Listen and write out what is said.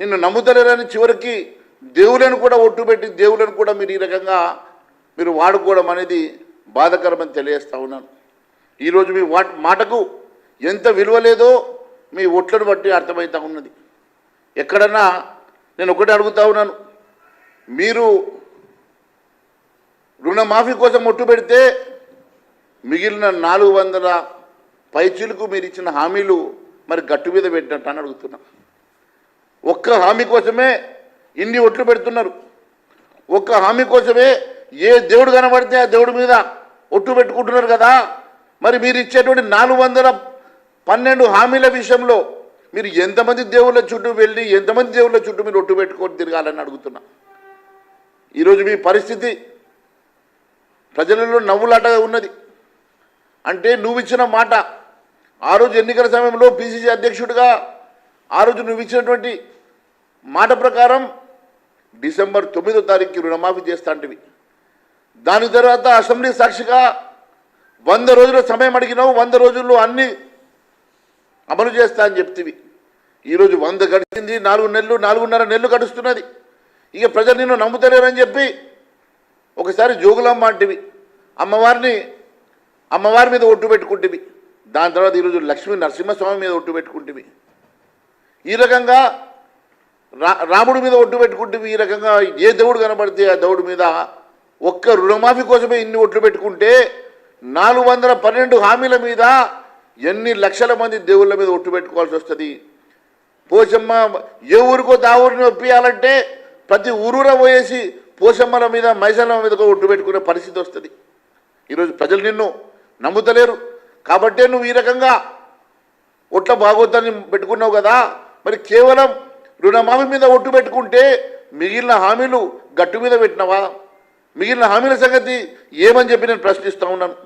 నిన్ను నమ్ముతలేరని చివరికి దేవులను కూడా ఒట్టు పెట్టి దేవులను కూడా మీరు ఈ రకంగా మీరు వాడుకోవడం అనేది బాధకరమని తెలియజేస్తా ఉన్నాను. ఈరోజు మీ వాట్ మాటకు ఎంత విలువ లేదో మీ ఒట్లను బట్టి అర్థమవుతా ఉన్నది. ఎక్కడన్నా నేను ఒకటి అడుగుతా ఉన్నాను. మీరు రుణమాఫీ కోసం ఒట్టు పెడితే మిగిలిన నాలుగు వందల పైచీలకు మీరు ఇచ్చిన హామీలు మరి గట్టు మీద పెట్టినట్టు అని అడుగుతున్నాను ఒక్క హామీ కోసమే ఇన్ని ఒట్లు పెడుతున్నారు. ఒక్క హామీ కోసమే ఏ దేవుడు కనబడితే ఆ దేవుడి మీద ఒట్టు పెట్టుకుంటున్నారు కదా? మరి మీరు ఇచ్చేటువంటి నాలుగు వందల పన్నెండు హామీల విషయంలో మీరు ఎంతమంది దేవుళ్ళ చుట్టూ వెళ్ళి ఎంతమంది దేవుళ్ళ చుట్టూ మీరు ఒట్టు పెట్టుకొని తిరగాలని అడుగుతున్నా. ఈరోజు మీ పరిస్థితి ప్రజలలో నవ్వులాటగా ఉన్నది. అంటే నువ్వు ఇచ్చిన మాట ఆ రోజు ఎన్నికల సమయంలో పిసిసి అధ్యక్షుడిగా ఆ రోజు నువ్వు ఇచ్చినటువంటి మాట ప్రకారం డిసెంబర్ తొమ్మిదో తారీఖుకి రుణమాఫీ చేస్తాంటివి. దాని తర్వాత అసెంబ్లీ సాక్షిగా వంద రోజుల సమయం అడిగినావు వంద రోజుల్లో అన్ని అమలు చేస్తా అని చెప్తివి. ఈరోజు వంద గడిచింది నాలుగు నెలలు నాలుగున్నర నెలలు గడుస్తున్నది. ఇక ప్రజలు నిన్ను నమ్ముతలేరని చెప్పి ఒకసారి జోగులమ్మ అంటివి. అమ్మవారిని అమ్మవారి మీద ఒట్టు పెట్టుకుంటేవి. దాని తర్వాత ఈరోజు లక్ష్మీ నరసింహస్వామి మీద ఒట్టు పెట్టుకుంటేవి. ఈ రకంగా రా రాముడి మీద ఒట్టు పెట్టుకుంటే ఈ రకంగా ఏ దేవుడు కనబడితే ఆ దేవుడి మీద ఒక్క రుణమాఫీ కోసమే ఇన్ని ఒట్లు పెట్టుకుంటే నాలుగు వందల పన్నెండు హామీల మీద ఎన్ని లక్షల మంది దేవుళ్ళ మీద ఒట్టు పెట్టుకోవాల్సి వస్తుంది. పోషమ్మ ఏ ఊరికో దా ఊరిని ఒప్పియాలంటే ప్రతి ఊరూర పోయేసి పోషమ్మల మీద మైసమ్మ మీద ఒట్టు పెట్టుకునే పరిస్థితి వస్తుంది. ఈరోజు ప్రజలు నిన్ను నమ్ముతలేరు. కాబట్టే నువ్వు ఈ రకంగా ఒట్ల భాగవతాన్ని పెట్టుకున్నావు కదా మరి కేవలం రుణమాఫీ మీద ఒట్టు పెట్టుకుంటే మిగిలిన హామీలు గట్టు మీద పెట్టినవా? మిగిలిన హామీల సంగతి ఏమని చెప్పి నేను ప్రశ్నిస్తూ ఉన్నాను.